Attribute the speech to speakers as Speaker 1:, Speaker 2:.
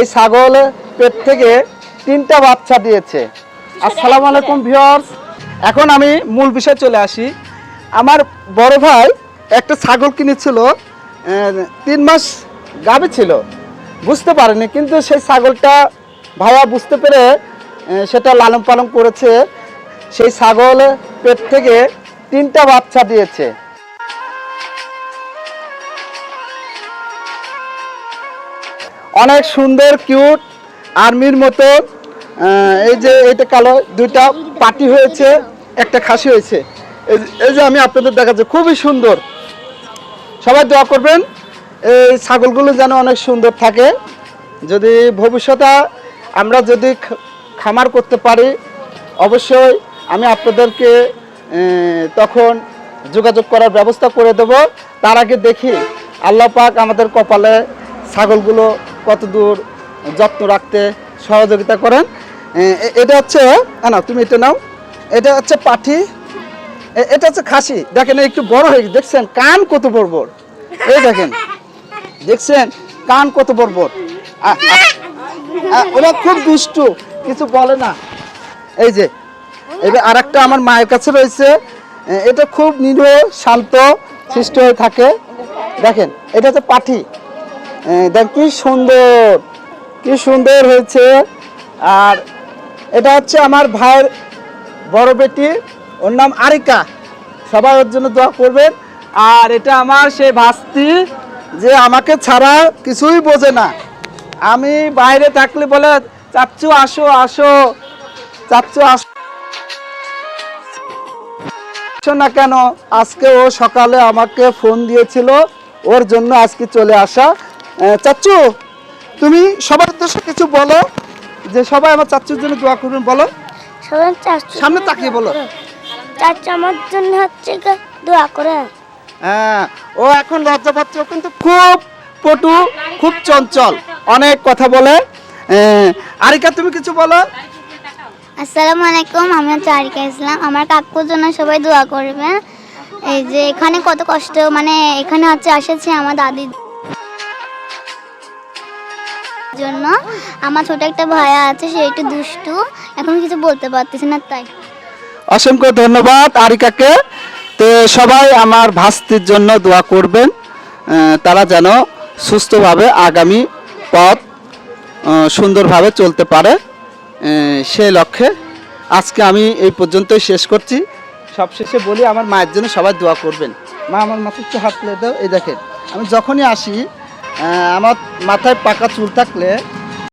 Speaker 1: এই ছাগল পেট থেকে তিনটা বাচ্চা দিয়েছে। আসসালামু আলাইকুম, ভিউয়ার্স। এখন আমি মূল বিষয়ে চলে আসি। আমার বড় ভাই একটা ছাগল কিনেছিল তিন মাস গাবে ছিল। বুঝতে পারেনি, কিন্তু সেই ছাগলটা ভাইয়া বুঝতে পেরে সেটা লালন পালন করেছে। সেই ছাগল পেট থেকে তিনটা বাচ্চা দিয়েছে। অনেক সুন্দর কিউট আর্মির মতো। এই যে এটা কালো, দুইটা পাটি হয়েছে, একটা খাসি হয়েছে। এই যে- আমি আপনাদের দেখাচ্ছি, খুবই সুন্দর। সবাই দোয়া করবেন, এই ছাগলগুলো যেন অনেক সুন্দর থাকে। যদি ভবিষ্যতে আমরা যদি খামার করতে পারি, অবশ্যই আমি আপনাদেরকে তখন যোগাযোগ করার ব্যবস্থা করে দেব। তার আগে দেখি, আল্লাহ পাক আমাদের কপালে ছাগলগুলো কত দূর যত্ন রাখতে সহযোগিতা করেন? এটা হচ্ছে না, তুমি এটা নাও। এটা হচ্ছে পাঠি। এটা হচ্ছে খাসি। দেখেন একটু বড় হয়ে দেখছেন, কান কত বড় এই দেখেন, দেখছেন, কান কত আ- ওরা খুব দুষ্টু, কিছু বলে না। এই যে, এবার আর একটা আমার মায়ের কাছে রয়েছে। এটা খুব নিরীহ, শান্ত সৃষ্ট হয়ে থাকে। দেখেন, এটা হচ্ছে পাঠি। দেখ, কি সুন্দর কি সুন্দর হয়েছে। আর এটা হচ্ছে আমার ভাইয়ের বড় বেটি, ওর নাম আরিকা। সবাই ওর জন্য দোয়া করবেন। আর এটা আমার সেই ভাস্তি, যে আমাকে ছাড়া কিছুই বোঝে না। আমি বাইরে থাকলে বলে, চাচ্চু, আসো আসো, চাচ্চু আসো না কেন, আজকে ও সকালে আমাকে ফোন দিয়েছিল, ওর জন্য আজকে চলে আসা। চাচ্চু তুমি সবার উদ্দেশ্যে কিছু বলো যে সবাই আমার চাচ্চুর জন্য দোয়া করবেন বলো।
Speaker 2: সবাই চাচ্ছু
Speaker 1: সামনে তাকিয়ে বলো।
Speaker 2: চাচ্ছু আমার জন্য হচ্ছে দোয়া করে
Speaker 1: হ্যাঁ ও এখন লজ্জা পাচ্ছে কিন্তু খুব পটু খুব চঞ্চল অনেক কথা বলে। আরিকা তুমি কিছু বলো।
Speaker 2: আসসালামু আলাইকুম আমি হচ্ছে আরিকা ইসলাম। আমার কাকুর জন্য সবাই দোয়া করবেন এই যে এখানে কত কষ্ট মানে এখানে হচ্ছে এসেছে আমার দাদির জন্য। আমার ছোট একটা ভাইয়া আছে, সে একটু দুষ্টু। এখন কিছু বলতে পারতেছে না, তাই।
Speaker 1: অসংখ্য ধন্যবাদ আরিকাকে। তো সবাই আমার ভাস্তির জন্য দোয়া করবেন। তারা যেন সুস্থভাবে আগামী পথ সুন্দরভাবে চলতে পারে। সে লক্ষ্যে আজকে আমি এই পর্যন্তই শেষ করছি। সবশেষে বলি, আমার মায়ের জন্য সবাই দোয়া করবেন। মা, আমার মাথায় একটু হাত তুলে দাও। এই দেখেন, আমি যখনই আসি আমার মাথায় পাকা চুল থাকলে